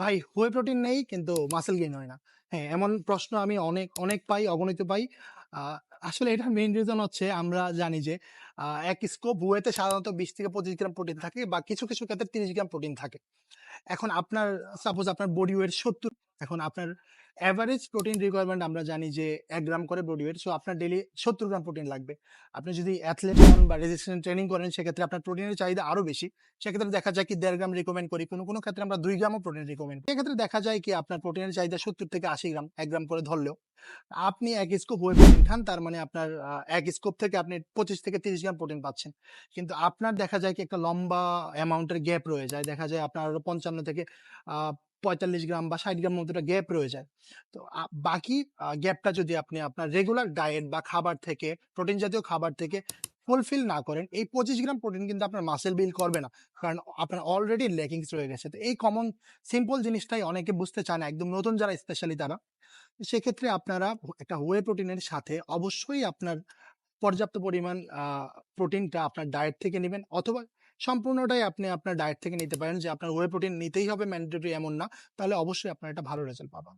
ভাই হুয়ে প্রোটিন নেই কিন্তু মাসেল গেইন হয় না। হ্যাঁ, এমন প্রশ্ন আমি অনেক, অনেক পাই, অগণিত পাই। আসলে এটা মেইন রিজন হচ্ছে আমরা জানি যে এক স্কোপ হোয়েতে সাধারণত ২০ থেকে ২৫ গ্রাম প্রোটিন থাকে বা কিছু, কিছু ক্ষেত্রে ৩০ গ্রাম প্রোটিন থাকে। এখন আপনার সাপোজ আপনার বডি ওয়েট ৭০ এখন আপনার অ্যাভারেজ প্রোটিন রিকোয়ারমেন্ট আমরা জানি যে এক গ্রাম করে বডি ওয়েট। সো আপনার ডেইলি ৭০ গ্রাম প্রোটিন লাগবে। আপনি যদি অ্যাথলেট হন বা রেজিস্ট্যান্ট ট্রেনিং করেন সেক্ষেত্রে আপনার প্রোটিনের চাহিদা আরও বেশি। সেক্ষেত্রে দেখা যায় কি দেড় গ্রাম রিকমেন্ড করি। কোনো, কোনো ক্ষেত্রে আমরা দুই গ্রামও প্রোটিন রিকমেন্ড সেক্ষেত্রে দেখা যায় কি আপনার প্রোটিনের চাহিদা ৭০ থেকে ৮০ গ্রাম, এক গ্রাম করে ধরলেও। আপনি ১ স্কুপ হোয়ে প্রোটিন খান তার মানে আপনার এক ১ স্কুপ থেকে আপনি ২৫ থেকে ৩০ গ্রাম প্রোটিন পাচ্ছেন। কিন্তু আপনার দেখা যায় কি একটা লম্বা অ্যামাউন্টের গ্যাপ রয়ে যায়। দেখা যায় আপনার আরও ৫৫ থেকে পঁয়তাল্লিশ গ্রাম বা ৬০ গ্রাম মতো গ্যাপ রয়ে যায়। তো বাকি গ্যাপটা যদি আপনি আপনার রেগুলার ডায়েট বা খাবার থেকে প্রোটিন জাতীয় খাবার থেকে ফুলফিল না করেন, এই ২৫ গ্রাম প্রোটিন কিন্তু আপনার মাসেল বিল করবে না। কারণ আপনার অলরেডি লেগিংস রয়ে গেছে। তো এই কমন সিম্পল জিনিসটাই অনেকে বুঝতে চায় না। একদম নতুন যারা স্পেশালি তারা। সেক্ষেত্রে আপনারা একটা হোয়ে প্রোটিনের সাথে অবশ্যই আপনার পর্যাপ্ত পরিমাণ প্রোটিনটা আপনার ডায়েট থেকে নেবেন অথবা সম্পূর্ণটাই আপনি আপনার ডায়েট থেকে নিতে পারেন যে আপনার ওয়ে প্রোটিন নিতেই হবে ম্যান্ডেটরি এমন না। তাহলে অবশ্যই আপনার একটা ভালো রেজাল্ট পাবেন।